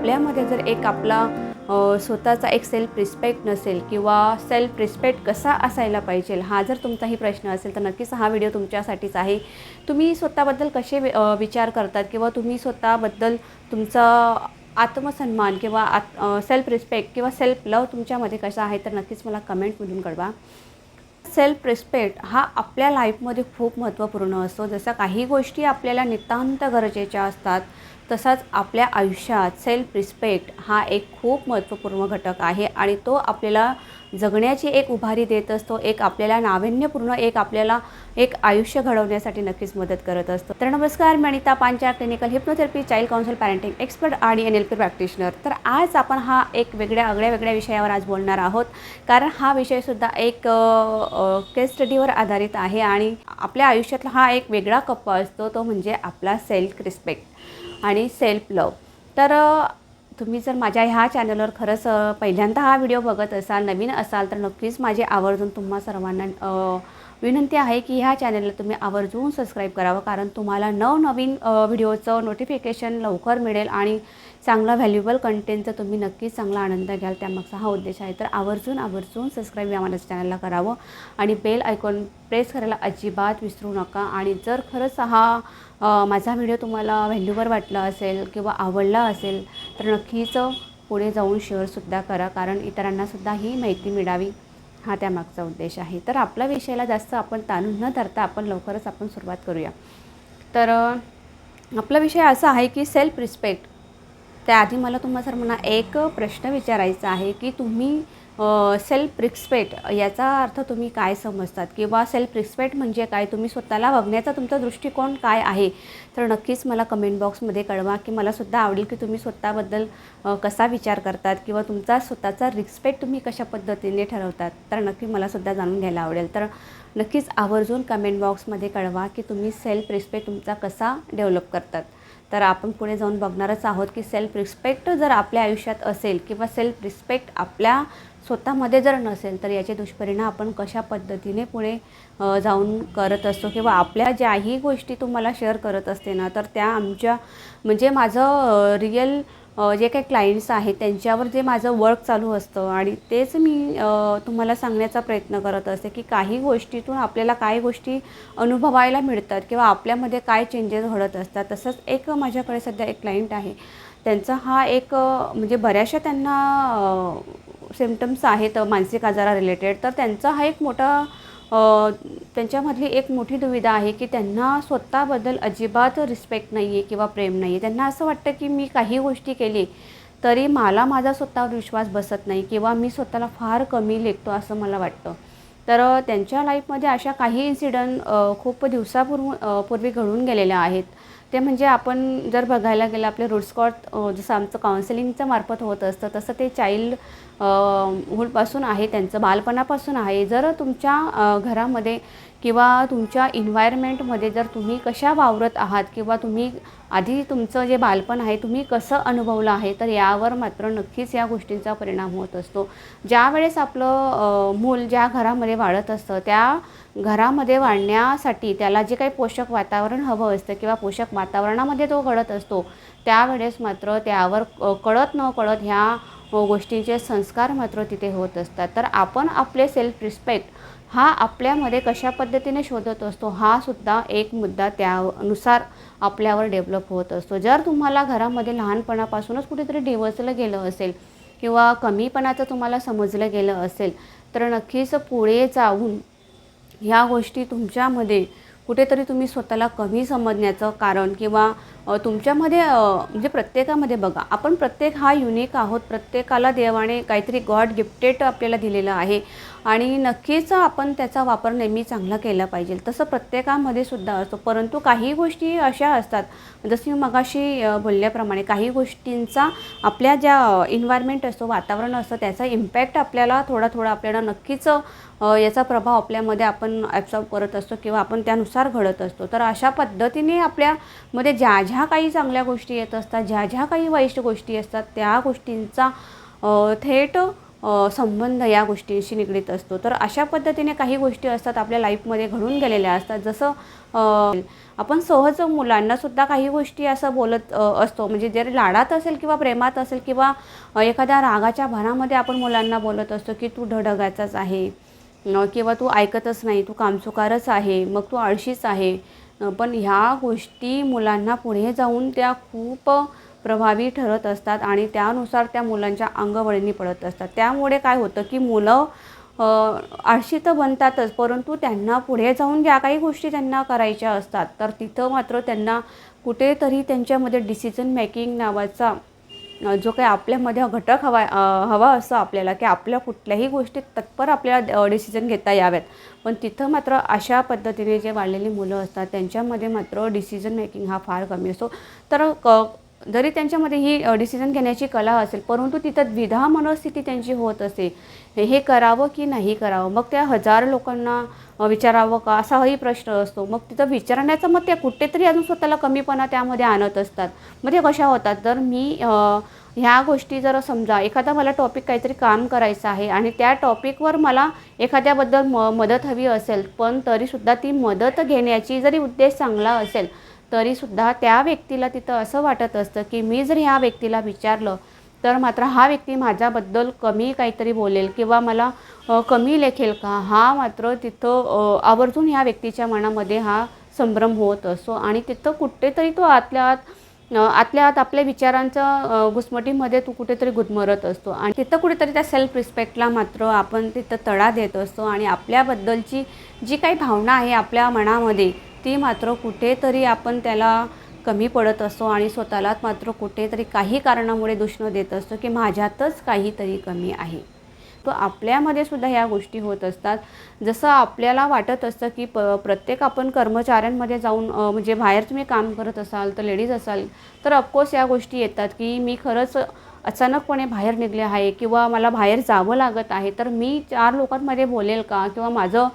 आपल्यामध्ये जर एक आपला स्वतःचा एक सेल्फ रिस्पेक्ट नसेल किंवा सेल्फ रिस्पेक्ट कसा असायला पाहिजे हा जर तुमचाही प्रश्न असेल तर नक्कीच हा व्हिडिओ तुमच्यासाठीच आहे. तुम्ही स्वतःबद्दल कसे वि- विचार करतात किंवा तुम्ही स्वतःबद्दल तुमचा आत्मसन्मान किंवा आत सेल्फ रिस्पेक्ट किंवा सेल्फ लव तुमच्यामध्ये कसा आहे तर नक्कीच मला कमेंटमधून कळवा. सेल्फ रिस्पेक्ट हा आपल्या लाईफमध्ये खूप महत्त्वपूर्ण असतो. जसं काही गोष्टी आपल्याला नितांत गरजेच्या असतात तसाच आपल्या आयुष्यात सेल्फ रिस्पेक्ट हा एक खूप महत्त्वपूर्ण घटक आहे आणि तो आपल्याला जगण्याची एक उभारी देत असतो एक आपल्याला नाविन्यपूर्ण एक आपल्याला एक आयुष्य घडवण्यासाठी नक्कीच मदत करत असतो. तर नमस्कार मी Anita Pancha clinical hypnotherapy child council parenting expert आणि एन एल पी प्रॅक्टिशनर तर आज आपण हा एक वेगळ्या आगळ्या वेगळ्या विषयावर आज बोलणार आहोत. कारण हा विषयसुद्धा एक केस स्टडीवर आधारित आहे आणि आपल्या आयुष्यातला हा एक वेगळा कप्पा असतो तो म्हणजे आपला सेल्फ रिस्पेक्ट आणि सेल्फ लव तर तुम्ही जर माझ्या ह्या चॅनलवर खरंच पहिल्यांदा हा व्हिडिओ बघत असाल नवीन असाल तर नक्कीच माझे आवर्जून तुम्हा सर्वांना विनंती आहे की ह्या चॅनलला तुम्ही आवर्जून सबस्क्राईब करावं कारण तुम्हाला नवनवीन व्हिडिओचं नोटिफिकेशन लवकर मिळेल आणि चांगला व्हॅल्युबल कंटेंटचा तुम्ही नक्कीच चांगला आनंद घ्याल. त्यामागचा हा उद्देश आहे. तर आवर्जून आवर्जून सबस्क्राईब या माझ्या चॅनलला करावं आणि बेल आयकॉन प्रेस करायला अजिबात विसरू नका. आणि जर खरंच हा माझा व्हिडिओ तुम्हाला व्हॅल्यूवर वाटला असेल किंवा आवडला असेल तर नक्कीच पुढे जाऊन शेअरसुद्धा करा कारण इतरांनासुद्धा ही माहिती मिळावी. हा त्यामागचा उद्देश आहे. तर आपल्या विषयाला जास्त आपण ताणून न धरता आपण लवकरच आपण सुरुवात करूया. तर आपला विषय असा आहे की सेल्फ रिस्पेक्ट त्याआधी मला तुम्हा सर्वांना एक प्रश्न विचारायचा आहे की तुम्ही सेल्फ रिस्पेक्ट याचा अर्थ तुम्ही काय समजतात? किंवा सेल्फ रिस्पेक्ट म्हणजे काय? तुम्ही स्वतःला बघण्याचा तुमचा दृष्टिकोन काय आहे? तर नक्कीच मला कमेंट बॉक्समध्ये कळवा की मला सुद्धा आवडेल की तुम्ही स्वतःबद्दल कसा विचार करतात? किंवा तुमचा स्वतःचा रिस्पेक्ट तुम्ही कशा पद्धतीने ठरवतात? तर नक्की मला सुद्धा जाणून घ्यायला आवडेल. तर नक्कीच आवर्जून कमेंट बॉक्समध्ये कळवा की तुम्ही सेल्फ रिस्पेक्ट तुमचा कसा डेव्हलप करतात? तर आपण पुढे जाऊन बघणारच आहोत की सेल्फ रिस्पेक्ट जर आपल्या आयुष्यात असेल किंवा सेल्फ रिस्पेक्ट आपल्या स्वतःमध्ये जर नसेल तर याचे दुष्परिणाम आपण कशा पद्धतीने पुढे जाऊन करत असतो किंवा आपल्या ज्याही गोष्टी तुम्हाला शेअर करत असते ना तर त्या आमच्या म्हणजे माझं रिअल जे काही क्लायंट्स आहेत त्यांच्यावर जे माझं वर्क चालू असतं आणि तेच मी तुम्हाला सांगण्याचा प्रयत्न करत असते की काही गोष्टीतून आपल्याला काही गोष्टी अनुभवायला मिळतात किंवा आपल्यामध्ये काय चेंजेस घडत असतात. तसंच एक माझ्याकडे सध्या एक क्लायंट आहे. त्यांचा हा एक म्हणजे बऱ्याचशा त्यांना सिमटम्स आहेत मानसिक आजारा रिलेटेड तर त्यांचा हा एक मोठा त्यांच्यामधली एक मोठी दुविधा आहे की त्यांना स्वतःबद्दल अजिबात रिस्पेक्ट नाही आहे किंवा प्रेम नाही आहे त्यांना असं वाटतं की मी काही गोष्टी केली तरी मला माझा स्वतःवर विश्वास बसत नाही किंवा मी स्वतःला फार कमी लेखतो असं मला वाटतं. तर त्यांच्या लाईफमध्ये अशा काही इन्सिडंट खूप दिवसापूर्व पूर्वी घडून गेलेल्या आहेत. ते म्हणजे आपण जर बघायला गेलं आपले रुट्सकॉट जसं आमचं काउन्सिलिंगच्या मार्फत होत असतं तसं ते चाइल्ड हुडपासून आहे त्यांचं बालपणापासून आहे. जर तुमच्या घरामध्ये किंवा तुमच्या इन्व्हायरमेंटमध्ये जर तुम्ही कशा वावरत आहात किंवा तुम्ही आधी तुमचं जे बालपण आहे तुम्ही कसं अनुभवलं आहे तर यावर मात्र नक्कीच या गोष्टींचा परिणाम होत असतो. ज्या वेळेस आपलं मूल ज्या घरामध्ये वाढत असतं त्या घरामध्ये वाढण्यासाठी त्याला जे काही पोषक वातावरण हवं असतं किंवा पोषक वातावरणामध्ये तो घडत असतो त्यावेळेस मात्र त्यावर कळत न कळत ह्या गोष्टींचे संस्कार मात्र तिथे होत असतात. तर आपण आपले सेल्फ रिस्पेक्ट हा आपल्यामध्ये कशा पद्धतीने शोधत असतो हा सुद्धा एक मुद्दा त्यानुसार आपल्यावर डेव्हलप होत असतो. जर तुम्हाला घरामध्ये लहानपणापासूनच कुठेतरी डिवचलं गेलं असेल किंवा कमीपणाचं तुम्हाला समजलं गेलं असेल तर नक्कीच पुढे जाऊन ह्या गोष्टी तुमच्यामध्ये कुठेतरी तुम्ही स्वतःला कमी समजण्याचं कारण किंवा तुमच्यामध्ये म्हणजे प्रत्येकामध्ये बघा आपण प्रत्येक हा युनिक आहोत. प्रत्येकाला देवाने काहीतरी गॉड गिफ्टेड आपल्याला दिलेलं आहे. आणि नक्कीच आपण त्याचा वापर नेहमी चांगला केला पाहिजे. तसं प्रत्येकामध्ये सुद्धा असतो. परंतु काही गोष्टी अशा असतात. जसं मी मगाशी बोलल्याप्रमाणे काही गोष्टींचा आपल्या ज्या इन्व्हायरमेंट असतो वातावरण असतं त्याचा इम्पॅक्ट आपल्याला थोडा थोडा आपल्याला नक्कीच याचा प्रभाव आपल्यामध्ये आपण ॲब्सॉर्ब करत असतो किंवा आपण त्यानुसार घडत असतो. तर अशा पद्धतीने आपल्यामध्ये ज्या ज्या ज्या काही चांगल्या गोष्टी येत असतात ज्या ज्या काही वाईट गोष्टी असतात त्या गोष्टींचा थेट संबंध या गोष्टींशी निगडीत असतो. तर अशा पद्धतीने काही गोष्टी असतात आपल्या लाईफमध्ये घडून गेलेल्या असतात. जसं आपण सहज मुलांनासुद्धा काही गोष्टी असं बोलत असतो. म्हणजे जर लाडात असेल किंवा प्रेमात असेल किंवा एखाद्या रागाच्या भरामध्ये आपण मुलांना बोलत असतो की तू ढडगाचाच आहे किंवा तू ऐकतच नाही तू कामचुकारच आहे मग तू आळशीच आहे. पण ह्या गोष्टी मुलांना पुढे जाऊन त्या खूप प्रभावी ठरत असतात आणि त्यानुसार त्या मुलांच्या अंगवळणी पडत असतात. त्यामुळे काय होतं की मुलं आळशी तर बनतातच परंतु त्यांना पुढे जाऊन ज्या काही गोष्टी त्यांना करायच्या असतात तर तिथं मात्र त्यांना कुठेतरी त्यांच्यामध्ये डिसिजन मेकिंग नावाचा जो काही आपल्यामध्ये घटक हवा हवा असं आपल्याला की आपल्या कुठल्याही गोष्टीत तत्पर आपल्याला डिसिजन घेता याव्यात पण तिथं मात्र अशा पद्धतीने जे वाढलेली मुलं असतात त्यांच्यामध्ये मात्र डिसिजन मेकिंग हा फार कमी असतो. तर क जरी त्यांच्यामध्ये ही डिसिजन घेण्याची कला असेल परंतु तिथं द्विधा मनस्थिती त्यांची होत असते हे करावं की नाही करावं? मग त्या हजार लोकांना विचारावं का? असाही प्रश्न असतो. मग तिथं विचारण्याचं मग त्या कुठेतरी अजून स्वतःला कमीपणा त्यामध्ये आणत असतात. मग ते कशा होतात? जर मी ह्या गोष्टी जर समजा एखादा मला टॉपिक काहीतरी काम करायचं आहे आणि त्या टॉपिकवर मला एखाद्याबद्दल म मदत हवी असेल पण तरीसुद्धा ती मदत घेण्याची जरी उद्देश चांगला असेल तरीसुद्धा त्या व्यक्तीला तिथं असं वाटत असतं की मी जर ह्या व्यक्तीला विचारलं तर मात्र हा व्यक्ती माझ्याबद्दल कमी काहीतरी बोलेल किंवा मला कमी लेखेल का? हा मात्र तिथं आवर्जून ह्या व्यक्तीच्या मनामध्ये हा संभ्रम होत असतो आणि तिथं कुठेतरी तो आतल्या आत आतल्या आत आपल्या विचारांच्या घुसमटीमध्ये तू कुठेतरी गुदमरत असतो आणि तिथं कुठेतरी त्या सेल्फ रिस्पेक्टला मात्र आपण तिथं तडा देत असतो आणि आपल्याबद्दलची जी काही भावना आहे आपल्या मनामध्ये ती मात्र कुठेतरी आपण त्याला कमी पडत असतो आणि स्वतःलाच मात्र कुठेतरी काही कारणामुळे दुष्ण देत असतो की माझ्यातच काहीतरी कमी आहे. तो आपल्यामध्ये सुद्धा ह्या गोष्टी होत असतात. जसं आपल्याला वाटत असतं की प प्रत्येक आपण कर्मचाऱ्यांमध्ये जाऊन म्हणजे बाहेर तुम्ही काम करत असाल तर लेडीज असाल तर ऑफकोर्स या गोष्टी येतात की मी खरंच अचानकपणे बाहेर निघले आहे किंवा मला बाहेर जावं लागत आहे तर मी चार लोकांमध्ये बोलेल का? किंवा माझं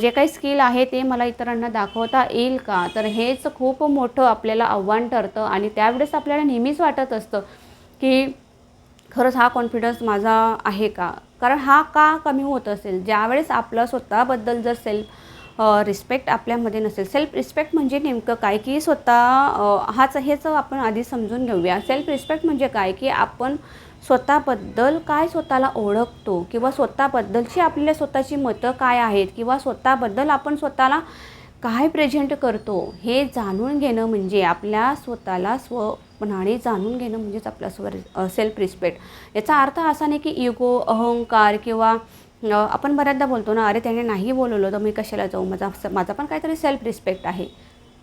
जे काही स्किल आहे ते मला इतरांना दाखवता येईल का? तर हेच खूप मोठं आपल्याला आव्हान ठरतं आणि त्यावेळेस आपल्याला नेहमीच वाटत असतं की खरंच हा कॉन्फिडन्स माझा आहे का? कारण हा का कमी होत असेल? ज्यावेळेस आपलं स्वतःबद्दल जर सेल्फ रिस्पेक्ट आपल्यामध्ये नसेल सेल्फ रिस्पेक्ट म्हणजे नेमकं काय? की स्वतः हाच हेच आपण आधी समजून घेऊया. सेल्फ रिस्पेक्ट म्हणजे काय? की आपण स्वतःबद्दल काय स्वतःला ओळखतो? किंवा स्वतःबद्दलची आपल्या स्वतःची मतं काय आहेत? किंवा स्वतःबद्दल आपण स्वतःला काय प्रेझेंट करतो? हे जाणून घेणं म्हणजे आपल्या स्वतःला स्वपणाने जाणून घेणं म्हणजेच आपला स्व सेल्फ रिस्पेक्ट याचा अर्थ असा नाही की इगो अहंकार किंवा आपण बऱ्याचदा बोलतो ना अरे त्याने नाही बोलवलं तर मी कशाला जाऊ? माझा माझा पण काहीतरी सेल्फ रिस्पेक्ट आहे.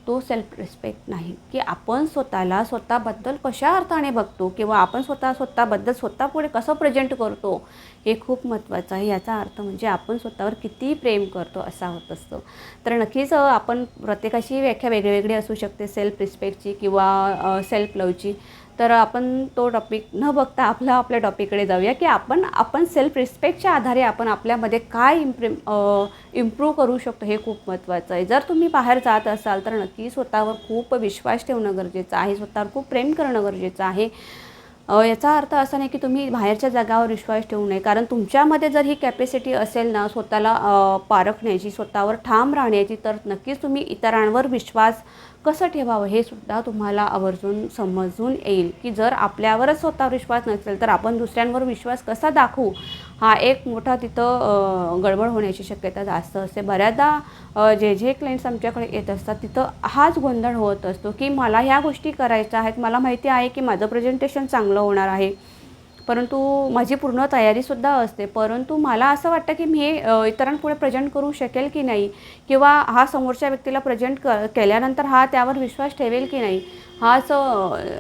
तो सेल्फ रिस्पेक्ट नाही. की आपण स्वतःला स्वतःबद्दल कशा अर्थाने बघतो किंवा आपण स्वतः स्वतःबद्दल स्वतःपुढे कसं प्रेझेंट करतो हे खूप महत्त्वाचं आहे. याचा अर्थ म्हणजे आपण स्वतःवर किती प्रेम करतो असा होत असतो. तर नक्कीच आपण प्रत्येकाची व्याख्या वेगळी असू शकते. सेल्फ रिस्पेक्टची किंवा सेल्फ लवची तर आपण तो टॉपिक न बघता आपला आपल्या टॉपिककडे जाऊया की आपण आपण सेल्फ रिस्पेक्टच्या आधारे आपण आपल्यामध्ये काय इम्प्रे इम्प्रूव्ह करू शकतो हे खूप महत्त्वाचं आहे. जर तुम्ही बाहेर जात असाल तर नक्की स्वतःवर खूप विश्वास ठेवणं गरजेचं आहे. स्वतःवर खूप प्रेम करणं गरजेचं आहे. याचा अर्थ असा नाही की तुम्ही बाहेरच्या जागावर विश्वास ठेवू नये. कारण तुमच्यामध्ये जर ही कॅपॅसिटी असेल ना स्वतःला पारखण्याची स्वतःवर ठाम राहण्याची तर नक्कीच तुम्ही इतरांवर विश्वास कसं ठेवावं हे सुद्धा तुम्हाला आवर्जून समजून येईल. की जर आपल्यावरच स्वतःवर विश्वास नसेल तर आपण दुसऱ्यांवर विश्वास कसा दाखवू? हा एक मोठा तिथं गडबड होण्याची शक्यता जास्त असते. बऱ्याचदा जे जे क्लायंट्स आमच्याकडे येत असतात तिथं हाच गोंधळ होत असतो की मला ह्या गोष्टी करायच्या आहेत मला माहिती आहे की माझं प्रेझेंटेशन चांगलं होणार आहे. परंतु माझी पूर्ण तयारीसुद्धा असते. परंतु मला असं वाटतं की मी हे इतरांपुढे प्रेझेंट करू शकेल की नाही? किंवा हा समोरच्या व्यक्तीला प्रेझेंट क केल्यानंतर हा त्यावर विश्वास ठेवेल की नाही? हाच अ,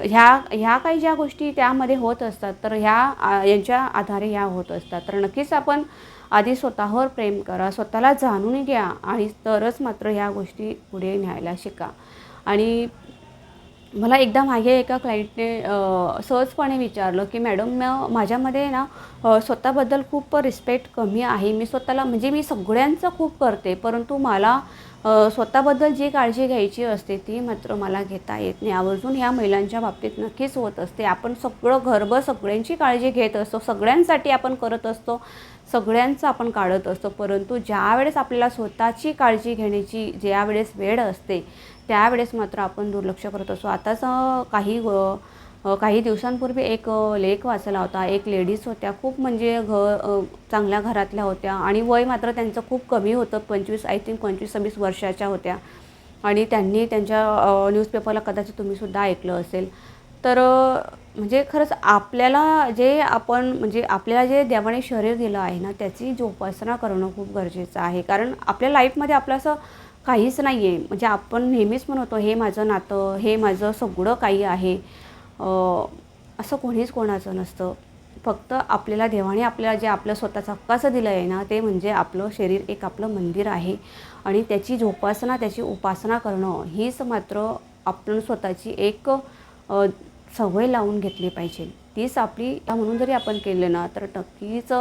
ह्या ह्या काही ज्या गोष्टी त्यामध्ये होत असतात तर ह्या यांच्या आधारे ह्या होत असतात. तर नक्कीच आपण आधी स्वतःवर प्रेम करा स्वतःला जाणून घ्या आणि तरच मात्र ह्या गोष्टी पुढे न्यायला शिका. आणि मला एकदा मागे एका क्लायंटने सहजपणे विचारलं की मॅडम मग माझ्यामध्ये ना स्वतःबद्दल खूप रिस्पेक्ट कमी आहे. मी स्वतःला म्हणजे मी सगळ्यांचं खूप करते परंतु मला स्वतःबद्दल जी काळजी घ्यायची असते ती मात्र मला घेता येत नाही. आवर्जून ह्या महिलांच्या बाबतीत नक्कीच होत असते. आपण सगळं घरभर सगळ्यांची काळजी घेत असतो. सगळ्यांसाठी आपण करत असतो. सगळ्यांचं आपण काढत असतो. परंतु ज्यावेळेस आपल्याला स्वतःची काळजी घेण्याची ज्यावेळेस वेळ असते त्यावेळेस मात्र आपण दुर्लक्ष करत असतो आताच काही काही दिवसांपूर्वी एक लेख वाचला होता. एक लेडीज होत्या. खूप म्हणजे घ चांगल्या घरातल्या होत्या आणि वय मात्र त्यांचं खूप कमी होतं. पंचवीस आय थिंक पंचवीस सव्वीस वर्षाच्या होत्या. आणि त्यांनी त्यांच्या न्यूजपेपरला कदाचित तुम्हीसुद्धा ऐकलं असेल. तर म्हणजे खरंच आपल्याला जे आपण म्हणजे आपल्याला जे देवाने शरीर दिलं आहे ना त्याची जोपासना करणं खूप गरजेचं आहे. कारण आपल्या लाईफमध्ये आपलं असं काहीच नाही आहे म्हणजे आपण नेहमीच म्हणतो हे माझं नातं हे माझं सगळं काही आहे. असं कोणीच कोणाचं नसतं. फक्त आपल्याला देवाने आपल्याला जे आपलं स्वतःचं हक्काचं दिलं आहे ना ते म्हणजे आपलं शरीर एक आपलं मंदिर आहे. आणि त्याची जोपासना त्याची उपासना करणं हीच मात्र आपण स्वतःची एक सवय लावून घेतली पाहिजे. तीच आपली म्हणून जरी आपण केलं ना तर नक्कीच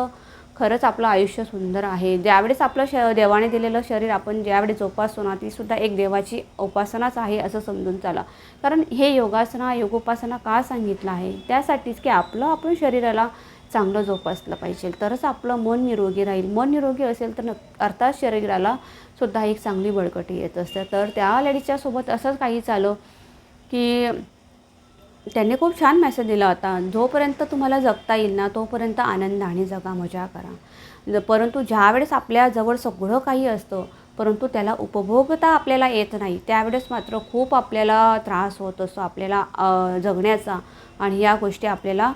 खरंच आपलं आयुष्य सुंदर आहे. ज्यावेळेस आपलं श देवाने दिलेलं शरीर आपण ज्यावेळेस जोपासतो ना तीसुद्धा एक देवाची उपासनाच आहे असं समजून चाला. कारण हे योगासना योगोपासना का सांगितलं आहे? त्यासाठीच की आपलं आपण शरीराला चांगलं जोपासलं पाहिजे. तरच आपलं मन निरोगी राहील. मन निरोगी असेल तर नक् अर्थात शरीराला सुद्धा एक चांगली बळकटी येत असते. तर त्या लेडीच्या सोबत असंच काही चालं की त्यांनी खूप छान मेसेज दिला होता. जोपर्यंत तुम्हाला जगता येईल ना तोपर्यंत आनंदाने जगा मजा करा. ज- परंतु ज्यावेळेस आपल्याजवळ सगळं काही असतं परंतु त्याला उपभोगता आपल्याला येत नाही त्यावेळेस मात्र खूप आपल्याला त्रास होत असतो आपल्याला जगण्याचा आणि या गोष्टी आपल्याला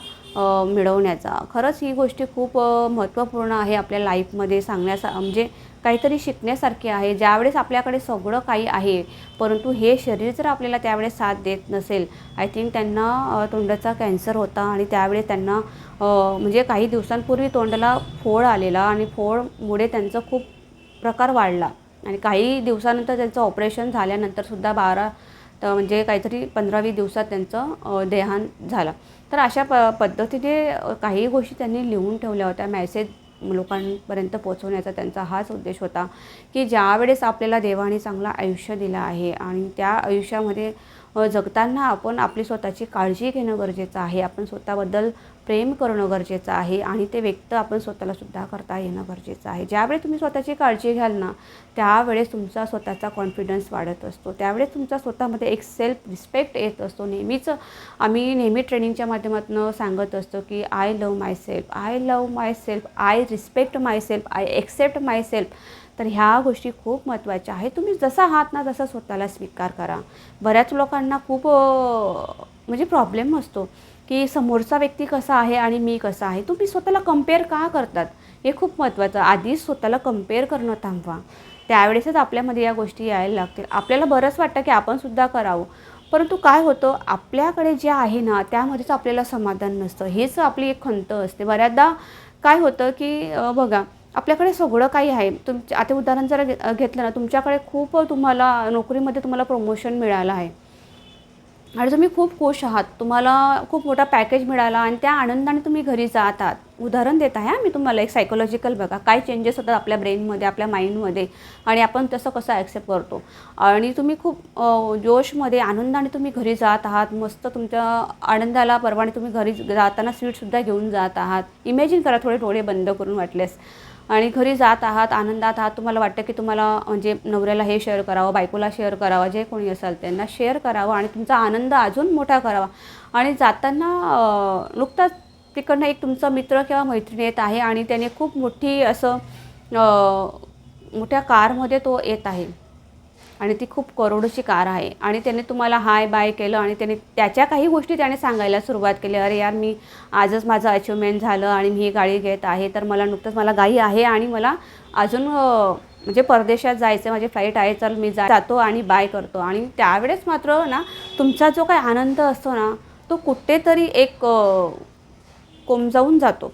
मिळवण्याचा. खरंच ही गोष्टी खूप महत्त्वपूर्ण आहे आपल्या लाईफमध्ये सांगण्याचा म्हणजे काहीतरी शिकण्यासारखे आहे. ज्यावेळेस आपल्याकडे सगळं काही आहे परंतु हे शरीर जर आपल्याला त्यावेळेस साथ देत नसेल आय थिंक त्यांना तोंडाचा कॅन्सर होता आणि त्यावेळेस त्यांना म्हणजे काही दिवसांपूर्वी तोंडाला फोड आलेला आणि फोडमुळे त्यांचं खूप प्रकार वाढला. आणि काही दिवसानंतर त्यांचं ऑपरेशन झाल्यानंतरसुद्धा बारा तर म्हणजे काहीतरी पंधरावी दिवसात त्यांचं देहांत झालं. तर अशा प पद्धतीने काही गोष्टी त्यांनी लिहून ठेवल्या होत्या मॅसेज लोकांपर्यंत पोचवण्याचा त्यांचा हाच उद्देश होता की ज्यावेळेस आपल्याला देवाने चांगलं आयुष्य दिलं आहे आणि त्या आयुष्यामध्ये जगताना आपण आपली स्वतःची काळजी घेणं गरजेचं आहे. आपण स्वतःबद्दल प्रेम करणं गरजेचं आहे आणि ते व्यक्त आपण स्वतःला सुद्धा करता येणं गरजेचं आहे. ज्यावेळेस तुम्ही स्वतःची काळजी घ्याल ना त्यावेळेस तुमचा स्वतःचा कॉन्फिडन्स वाढत असतो. त्यावेळेस तुमचा स्वतःमध्ये एक सेल्फ रिस्पेक्ट येत असतो. नेहमीच आम्ही नेहमी ट्रेनिंगच्या माध्यमातून सांगत असतो की I love myself I love myself I respect myself I accept myself तर ह्या गोष्टी खूप महत्त्वाच्या आहेत. तुम्ही जसा आहात ना तसा स्वतःला स्वीकार करा. बऱ्याच लोकांना खूप म्हणजे प्रॉब्लेम असतो की समोरचा व्यक्ती कसा आहे आणि मी कसा आहे. तुम्ही स्वतःला कंपेअर का करतात? हे खूप महत्त्वाचं. आधीच स्वतःला कंपेअर करणं थांबवा. त्यावेळेसच आपल्यामध्ये या गोष्टी यायला लागतील. आपल्याला बरंच वाटतं की आपणसुद्धा करावं. परंतु काय होतं? आपल्याकडे जे आहे ना त्यामध्येच आपल्याला समाधान नसतं. हेच आपली एक खंत असते. बऱ्याचदा काय होतं की बघा आपल्याकडे सगळं काही आहे. तुमच्या आता उदाहरण जर घे- घेतलं ना तुमच्याकडे खूप तुम्हाला नोकरीमध्ये तुम्हाला प्रमोशन मिळालं आहे. आणि तुम्ही खूप खुश आहात. तुम्हाला खूप मोठा पॅकेज मिळाला आणि त्या आनंदाने तुम्ही घरी जात आहात. उदाहरण देत आहे मी तुम्हाला एक सायकोलॉजिकल बघा. काय चेंजेस होतात आपल्या ब्रेनमध्ये आपल्या माइंडमध्ये आणि आपण तसं कसं ॲक्सेप्ट करतो. आणि तुम्ही खूप जोशमध्ये आनंदाने तुम्ही घरी जात आहात. मस्त तुमच्या आनंदाला परवाने तुम्ही घरी जाताना स्वीटसुद्धा घेऊन जात आहात. इमॅजिन करा थोडे डोळे बंद करून वाटलेस आणि घरी जात आहात आनंदात आहात तुम्हाला वाटतं की तुम्हाला म्हणजे नवऱ्याला हे शेअर करावं बायकोला शेअर करावं जे कोणी असाल त्यांना शेअर करावं आणि तुमचा आनंद अजून मोठा करावा. आणि जाताना नुकताच तिकडनं एक तुमचा मित्र किंवा मैत्रीण येत आहे आणि त्याने खूप मोठी असं मोठ्या कारमध्ये तो येत आहे. आणि ती खूप करोडची कार आहे. आणि त्याने तुम्हाला हाय बाय केलं आणि त्याने त्याच्या काही गोष्टी त्याने सांगायला सुरुवात केली. अरे यार मी आजच माझं अचिव्हमेंट झालं आणि मी ही गाडी घेत आहे तर मला नुकतंच मला गाई आहे आणि मला अजून म्हणजे परदेशात जायचं माझी फ्लाईट आहे चल मी जा जातो आणि बाय करतो. आणि त्यावेळेस मात्र ना तुमचा जो काही आनंद असतो ना तो कुठेतरी एक कोमजावून जातो.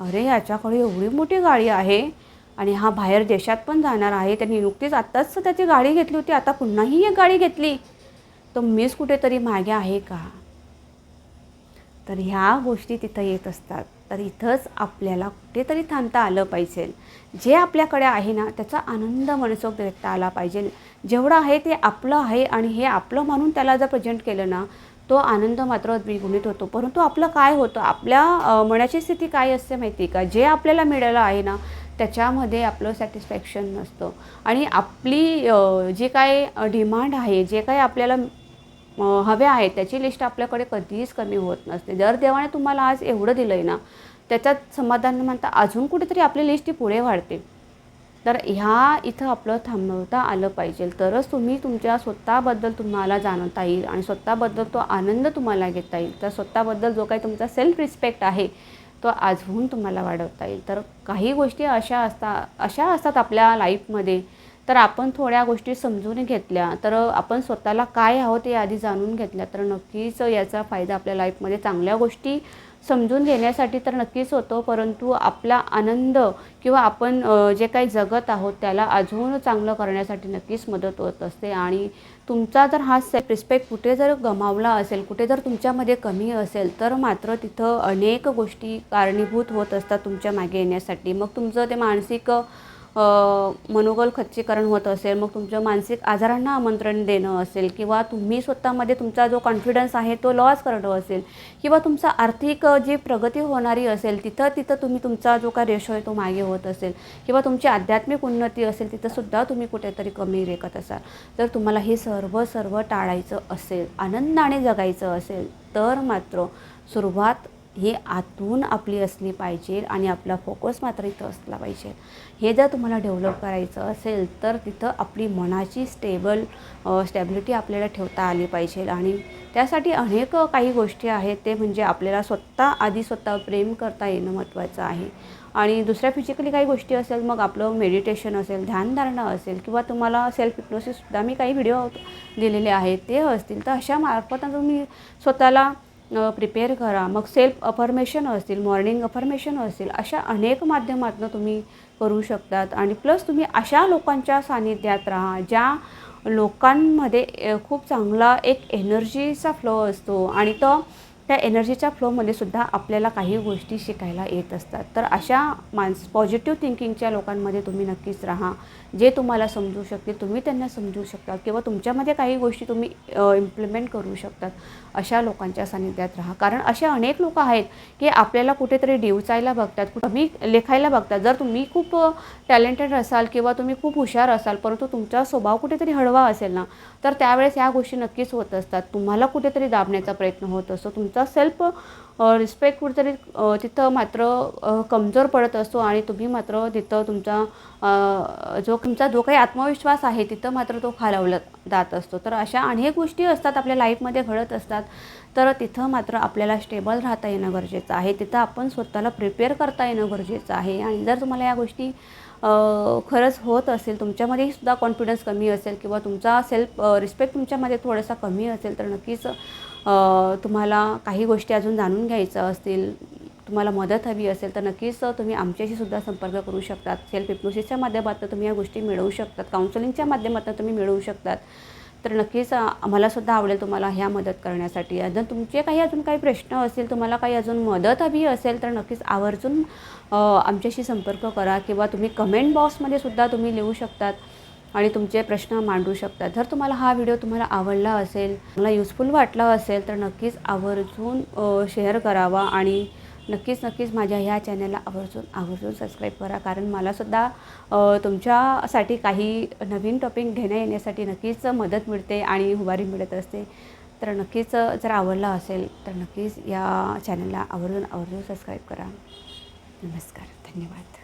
अरे याच्याकडे एवढी मोठी गाडी आहे आणि हा बाहेर देशात पण जाणार आहे. त्यांनी नुकतीच आत्ताच त्याची गाडी घेतली होती. आता पुन्हाही एक गाडी घेतली. तर मीच कुठेतरी मागे आहे का? तर ह्या गोष्टी तिथं येत असतात. तर इथंच आपल्याला कुठेतरी थांबता आलं पाहिजे. जे आपल्याकडे आहे ना त्याचा आनंद मनसोक्त व्यक्त आला पाहिजे. जेवढं आहे ते आपलं आहे आणि हे आपलं म्हणून त्याला जर प्रेझेंट केलं ना तो आनंद मात्र द्विगुणित होतो. परंतु आपलं काय होतं? आपल्या मनाची स्थिती काय असते माहिती आहे का? जे आपल्याला मिळालं आहे ना त्याच्यामध्ये आपलं सॅटिस्फॅक्शन नसतं. आणि आपली जे काय डिमांड आहे जे काय आपल्याला हव्या आहेत त्याची लिस्ट आपल्याकडे कधीच कमी होत नसते. जर देवाने तुम्हाला आज एवढं दिलं आहे ना त्याच्यात समाधान म्हणता अजून कुठेतरी आपली लिस्ट ही पुढे वाढते. तर ह्या इथं आपलं थांबवता आलं पाहिजे. तरच तुम्ही तुमच्या स्वतःबद्दल तुम्हाला जाणवता येईल आणि स्वतःबद्दल तो आनंद तुम्हाला घेता येईल. तर स्वतःबद्दल जो काही तुमचा सेल्फ रिस्पेक्ट आहे तो आजवून तुम्हाला वाढवता येईल. तर काही गोष्टी अशा असतात अशा असतात आपल्या लाईफमध्ये तर आपण थोड्या गोष्टी समजून घेतल्या तर आपण स्वतःला काय आहोत ते आधी जाणून घेतल्या. तर नक्कीच याचा फायदा आपल्या लाईफमध्ये चांगल्या गोष्टी समजून घेण्यासाठी तर नक्कीच होतो परंतु आपला आनंद किंवा आपण जे काही जगत आहोत त्याला अजून चांगलं करण्यासाठी नक्कीच मदत होत असते. आणि तुमचा जर हा सेल्फ रिस्पेक्ट कुठे जर गमावला असेल कुठे जर तुमच्यामध्ये कमी असेल तर मात्र तिथं अनेक गोष्टी कारणीभूत होत असतात तुमच्या मागे येण्यासाठी. मग तुमचं ते मानसिक मनोबल खच्चीकरण होत असेल मग तुमच्या मानसिक आजारांना आमंत्रण देणं असेल किंवा तुम्ही स्वतःमध्ये तुमचा जो कॉन्फिडन्स आहे तो लॉस करणं असेल किंवा तुमचा आर्थिक जी प्रगती होणारी असेल तिथं तिथं तुम्ही तुमचा जो काय रेशो आहे तो मागे होत असेल किंवा तुमची आध्यात्मिक उन्नती असेल तिथंसुद्धा तुम्ही कुठेतरी कमी रेखत असाल. तर तुम्हाला हे सर्व सर्व टाळायचं असेल आनंदाने जगायचं असेल तर मात्र सुरुवात हे आतून आपली असली पाहिजे आणि आपला फोकस मात्र इथं असला पाहिजे. हे जर तुम्हाला डेव्हलप करायचं असेल तर तिथं आपली मनाची स्टेबल स्टॅबिलिटी आपल्याला ठेवता आली पाहिजे. आणि त्यासाठी अनेक काही गोष्टी आहेत ते म्हणजे आपल्याला स्वतः आधी स्वतः प्रेम करता येणं महत्त्वाचं आहे. आणि दुसऱ्या फिजिकली काही गोष्टी असेल मग आपलं मेडिटेशन असेल ध्यानधारणा असेल किंवा तुम्हाला सेल्फ हिप्नोसिससुद्धा मी काही व्हिडिओ दिलेले आहेत ते असतील तर अशा मार्फत तुम्ही स्वतःला प्रिपेअर करा. मग सेल्फ अफर्मेशन असतील मॉर्निंग अफर्मेशन असतील अशा अनेक माध्यमातून तुम्ही करू शकतात. आणि प्लस तुम्ही अशा लोकांच्या सानिध्यात राहा ज्या लोकांमध्ये खूप चांगला एक एनर्जीचा फ्लो असतो. आणि तो त्या एनर्जीच्या फ्लोमध्ये सुद्धा आपल्याला काही गोष्टी शिकायला येत असतात. तर अशा माणस पॉझिटिव्ह थिंकिंगच्या लोकांमध्ये तुम्ही नक्कीच राहा. जे तुम्हाला समजू शकतील तुम्ही त्यांना समजू शकता किंवा तुमच्यामध्ये काही गोष्टी तुम्ही इम्प्लिमेंट करू शकतात अशा लोकांच्या सानिध्यात राहा. कारण असे अनेक लोक आहेत की आपल्याला कुठेतरी डिवचायला बघतात कमी लेखायला बघतात. जर तुम्ही खूप टॅलेंटेड असाल किंवा तुम्ही खूप हुशार असाल परंतु तुमचा स्वभाव कुठेतरी हळवा असेल ना तर त्यावेळेस ह्या गोष्टी नक्कीच होत असतात. तुम्हाला कुठेतरी दाबण्याचा प्रयत्न होत असतो. तुमचा सेल्फ रिस्पेक्ट कुठेतरी तिथं मात्र कमजोर पडत असतो आणि तुम्ही मात्र तिथं तुमचा जो तुमचा जो काही आत्मविश्वास आहे तिथं मात्र तो खालावला जात असतो. तर अशा अनेक गोष्टी असतात आपल्या लाईफमध्ये घडत असतात. तर तिथं मात्र आपल्याला स्टेबल राहता येणं गरजेचं आहे. तिथं आपण स्वतःला प्रिपेअर करता येणं गरजेचं आहे. आणि जर तुम्हाला या गोष्टी खरंच होत असेल तुमच्यामध्ये सुद्धा कॉन्फिडन्स कमी असेल किंवा तुमचा सेल्फ रिस्पेक्ट तुमच्यामध्ये थोडासा कमी असेल तर नक्कीच तुम्हाला काही गोष्टी अजून जाणून घ्यायचं असतील तुम्हाला मदत हवी असेल तर नक्कीच तुम्ही आमच्याशी सुद्धा संपर्क करू शकतात. सेल्फ हिप्नोसिसच्या माध्यमातून तुम्ही या गोष्टी मिळवू शकतात. काउन्सिलिंगच्या माध्यमातून तुम्ही मिळवू शकतात. तर नक्कीच आम्हालासुद्धा आम्हाला सुद्धा आवडेल तुम्हाला ह्या मदत करण्यासाठी. अजून तुमचे काही अजून काही प्रश्न असतील तुम्हाला काही अजून मदत हवी असेल तर नक्कीच आवर्जून आमच्याशी संपर्क करा किंवा तुम्ही कमेंट बॉक्समध्ये सुद्धा तुम्ही लिहू शकतात. आणि तुमचे प्रश्न मांडू शकतात जर तुम्हाला हा व्हिडिओ तुम्हाला आवडला असेल मला युजफुल वाटला असेल तर नक्कीच आवर्जून शेअर करावा आणि नक्कीच नक्कीच माझ्या ह्या चॅनलला आवर्जून आवर्जून सबस्क्राईब करा. कारण मलासुद्धा तुमच्यासाठी काही नवीन टॉपिक घेण्या येण्यासाठी नक्कीच मदत मिळते आणि हुवारी मिळत असते. तर नक्कीच जर आवडला असेल तर नक्कीच या चॅनलला आवर्जून आवर्जून सबस्क्राईब करा. नमस्कार. धन्यवाद.